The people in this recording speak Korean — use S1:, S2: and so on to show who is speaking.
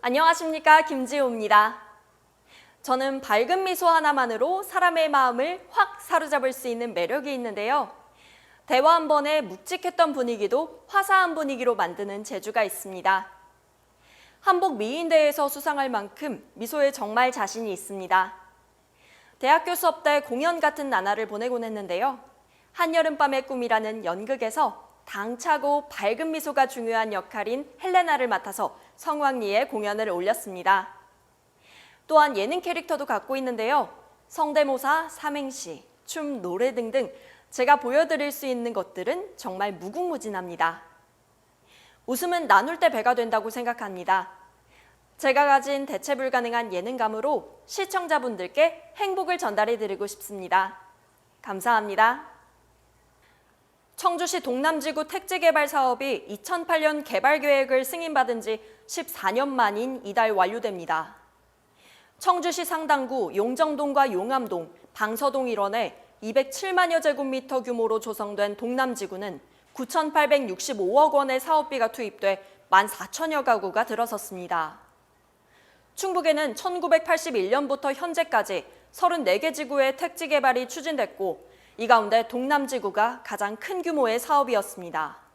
S1: 안녕하십니까 김지호입니다. 저는 밝은 미소 하나만으로 사람의 마음을 확 사로잡을 수 있는 매력이 있는데요. 대화 한 번에 묵직했던 분위기도 화사한 분위기로 만드는 재주가 있습니다. 한복 미인대에서 수상할 만큼 미소에 정말 자신이 있습니다. 대학교 수업 때 공연 같은 나날을 보내곤 했는데요. 한여름밤의 꿈이라는 연극에서 당차고 밝은 미소가 중요한 역할인 헬레나를 맡아서 성황리에 공연을 올렸습니다. 또한 예능 캐릭터도 갖고 있는데요. 성대모사, 삼행시, 춤, 노래 등등 제가 보여드릴 수 있는 것들은 정말 무궁무진합니다. 웃음은 나눌 때 배가 된다고 생각합니다. 제가 가진 대체 불가능한 예능감으로 시청자분들께 행복을 전달해 드리고 싶습니다. 감사합니다. 청주시 동남지구 택지개발 사업이 2008년 개발 계획을 승인받은 지 14년 만인 이달 완료됩니다. 청주시 상당구 용정동과 용암동, 방서동 일원에 207만여 제곱미터 규모로 조성된 동남지구는 9,865억 원의 사업비가 투입돼 14,000여 가구가 들어섰습니다. 충북에는 1981년부터 현재까지 34개 지구의 택지 개발이 추진됐고 이 가운데 동남지구가 가장 큰 규모의 사업이었습니다.